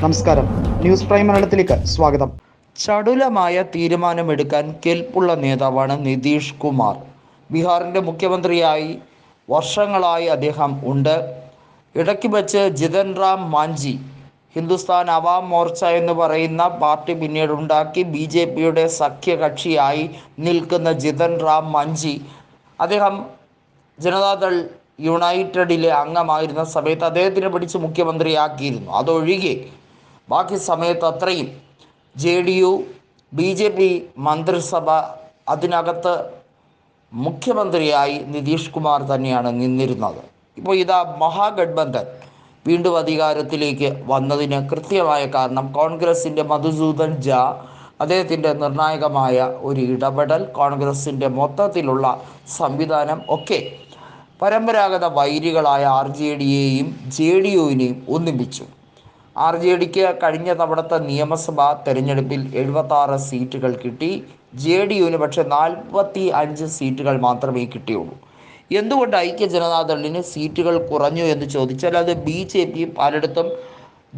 നമസ്കാരം. News prime മലയാളത്തിലേക്ക് സ്വാഗതം. ചടുലമായ തീരുമാനമെടുക്കാൻ കെൽപ്പുള്ള നേതാവാണ് നിതീഷ് കുമാർ. ബീഹാറിന്റെ മുഖ്യമന്ത്രിയായി വർഷങ്ങളായി അദ്ദേഹം ഉണ്ട്. ഇടയ്ക്ക് വെച്ച് ജിതൻ റാം മാഞ്ചി ഹിന്ദുസ്ഥാൻ അവാം മോർച്ച എന്ന് പറയുന്ന പാർട്ടി പിന്നീട് ഉണ്ടാക്കി ബി ജെ പിയുടെ സഖ്യകക്ഷിയായി നിൽക്കുന്ന ജിതൻ റാം മാഞ്ചി അദ്ദേഹം ജനതാദൾ യുണൈറ്റഡിലെ അംഗമായിരുന്ന സമയത്ത് അദ്ദേഹത്തിനെ പിടിച്ച് മുഖ്യമന്ത്രിയാക്കിയിരുന്നു. അതൊഴികെ ബാക്കി സമയത്ത് അത്രയും J D U B J P മന്ത്രിസഭ അതിനകത്ത് മുഖ്യമന്ത്രിയായി നിതീഷ് കുമാർ തന്നെയാണ് നിന്നിരുന്നത്. ഇപ്പോൾ ഇതാ മഹാഗഡ്ബന്ധൻ വീണ്ടും അധികാരത്തിലേക്ക് വന്നതിന് കൃത്യമായ കാരണം കോൺഗ്രസിന്റെ മധുസൂദൻ ജാ അദ്ദേഹത്തിന്റെ നിർണായകമായ ഒരു ഇടപെടൽ കോൺഗ്രസിന്റെ മൊത്തത്തിലുള്ള സംവിധാനം ഒക്കെ പരമ്പരാഗത വൈരികളായ ആർ ജെ ഡിയെയും ജെ ഡി യുവിനെയും ഒന്നിപ്പിച്ചു. ആർ ജെ ഡിക്ക് കഴിഞ്ഞ തവണത്തെ നിയമസഭാ തെരഞ്ഞെടുപ്പിൽ എഴുപത്തി ആറ് സീറ്റുകൾ കിട്ടി. ജെ ഡി യുവിന് പക്ഷെ നാൽപ്പത്തി അഞ്ച് സീറ്റുകൾ മാത്രമേ കിട്ടിയുള്ളൂ. എന്തുകൊണ്ട് ഐക്യ ജനതാദളിന് സീറ്റുകൾ കുറഞ്ഞു എന്ന് ചോദിച്ചാൽ അത് ബി ജെ പി പലയിടത്തും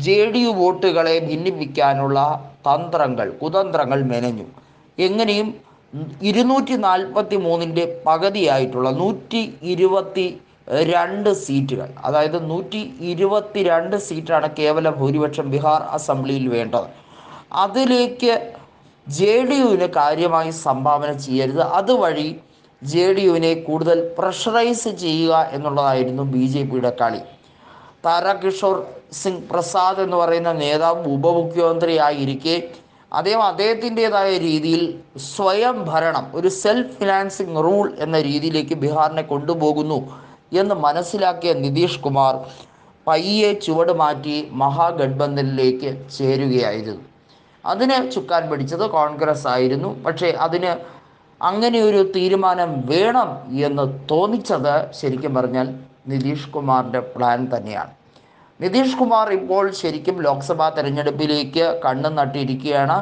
ജെ ഡി യു വോട്ടുകളെ ഭിന്നിപ്പിക്കാനുള്ള തന്ത്രങ്ങൾ കുതന്ത്രങ്ങൾ മെനഞ്ഞു. എങ്ങനെയും ഇരുന്നൂറ്റി നാൽപ്പത്തി മൂന്നിന്റെ പകുതിയായിട്ടുള്ള നൂറ്റി ഇരുപത്തി രണ്ട് സീറ്റുകൾ. അതായത് നൂറ്റി ഇരുപത്തി രണ്ട് സീറ്റാണ് കേവലം ഭൂരിപക്ഷം ബീഹാർ അസംബ്ലിയിൽ വേണ്ടത്. അതിലേക്ക് ജെ ഡി യുവിന് കാര്യമായി സംഭാവന ചെയ്യരുത്. അതുവഴി ജെ ഡി യുവിനെ കൂടുതൽ പ്രഷറൈസ് ചെയ്യുക എന്നുള്ളതായിരുന്നു ബി ജെ പിയുടെ കളി. താരാകിഷോർ സിംഗ് പ്രസാദ് എന്ന് പറയുന്ന നേതാവ് ഉപമുഖ്യമന്ത്രിയായിരിക്കെ അദ്ദേഹം അദ്ദേഹത്തിന്റെതായ രീതിയിൽ സ്വയം ഭരണം ഒരു സെൽഫ് ഫിനാൻസിങ് റൂൾ എന്ന രീതിയിലേക്ക് ബീഹാറിനെ കൊണ്ടുപോകുന്നു. എന്ന് മനസ്സിലാക്കിയ നിതീഷ് കുമാർ പയ്യെ ചുവട് മാറ്റി മഹാഗഡ്ബന്ധനിലേക്ക് ചേരുകയായിരുന്നു. അതിന് ചുക്കാൻ പിടിച്ചത് കോൺഗ്രസ് ആയിരുന്നു. പക്ഷേ അതിന് അങ്ങനെ ഒരു തീരുമാനം വേണം എന്ന് തോന്നിച്ചത് ശരിക്കും പറഞ്ഞാൽ നിതീഷ് കുമാറിന്റെ പ്ലാൻ തന്നെയാണ്. നിതീഷ് കുമാർ ഇപ്പോൾ ശരിക്കും ലോക്സഭാ തെരഞ്ഞെടുപ്പിലേക്ക് കണ്ണു നട്ടിരിക്കുകയാണ്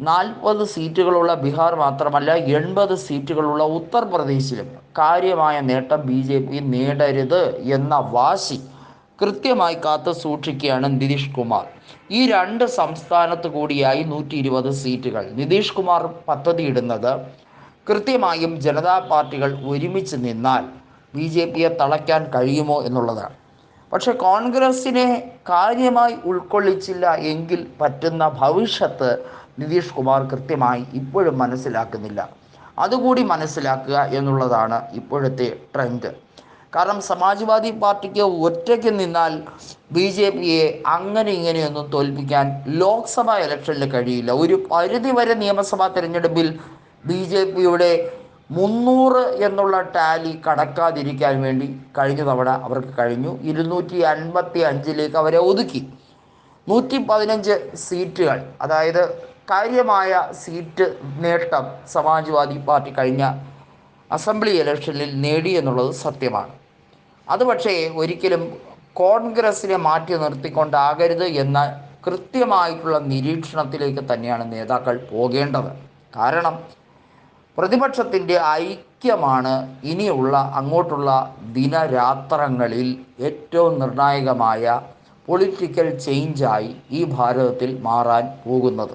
നാൽപ്പത് സീറ്റുകളുള്ള ബീഹാർ മാത്രമല്ല എൺപത് സീറ്റുകളുള്ള ഉത്തർപ്രദേശിലും കാര്യമായ നേട്ടം ബി ജെ പി നേടരുത് എന്ന വാശി കൃത്യമായി കാത്തു സൂക്ഷിക്കുകയാണ് നിതീഷ് കുമാർ. ഈ രണ്ട് സംസ്ഥാനത്ത് കൂടിയായി നൂറ്റി ഇരുപത് സീറ്റുകൾ. നിതീഷ് കുമാർ പദ്ധതിയിടുന്നത് കൃത്യമായും ജനതാ പാർട്ടികൾ ഒരുമിച്ച് നിന്നാൽ ബി ജെ പിയെ തളയ്ക്കാൻ കഴിയുമോ എന്നുള്ളതാണ്. പക്ഷെ കോൺഗ്രസിനെ കാര്യമായി ഉൾക്കൊള്ളിച്ചില്ല എങ്കിൽ പറ്റുന്ന ഭവിഷ്യത്ത് നിതീഷ് കുമാർ കൃത്യമായി ഇപ്പോഴും മനസ്സിലാക്കുന്നില്ല. അതുകൂടി മനസ്സിലാക്കുക എന്നുള്ളതാണ് ഇപ്പോഴത്തെ ട്രെൻഡ്. കാരണം സമാജ്വാദി പാർട്ടിക്ക് ഒറ്റയ്ക്ക് നിന്നാൽ ബി ജെ പിയെ അങ്ങനെ ഇങ്ങനെയൊന്നും തോൽപ്പിക്കാൻ ലോക്സഭാ ഇലക്ഷനിൽ കഴിയില്ല. ഒരു പരിധി വരെ നിയമസഭാ തിരഞ്ഞെടുപ്പിൽ ബി ജെ പിയുടെ മുന്നൂറ് എന്നുള്ള ടാലി കടക്കാതിരിക്കാൻ വേണ്ടി കഴിഞ്ഞ തവണ അവർക്ക് കഴിഞ്ഞു. ഇരുന്നൂറ്റി അൻപത്തി അഞ്ചിലേക്ക് അവരെ ഒതുക്കി. നൂറ്റി പതിനഞ്ച് സീറ്റുകൾ അതായത് കാര്യമായ സീറ്റ് നേട്ടം സമാജ്വാദി പാർട്ടി കഴിഞ്ഞ അസംബ്ലി ഇലക്ഷനിൽ നേടി എന്നുള്ളത് സത്യമാണ്. അത് പക്ഷേ ഒരിക്കലും കോൺഗ്രസിനെ മാറ്റി നിർത്തിക്കൊണ്ടാകരുത് എന്ന കൃത്യമായിട്ടുള്ള നിരീക്ഷണത്തിലേക്ക് തന്നെയാണ് നേതാക്കൾ പോകേണ്ടത്. കാരണം പ്രതിപക്ഷത്തിന്റെ ഐക്യമാണ് ഇനിയുള്ള അങ്ങോട്ടുള്ള ദിനരാത്രങ്ങളിൽ ഏറ്റവും നിർണായകമായ പൊളിറ്റിക്കൽ ചേഞ്ചായി ഈ ഭാരതത്തിൽ മാറാൻ പോകുന്നത്.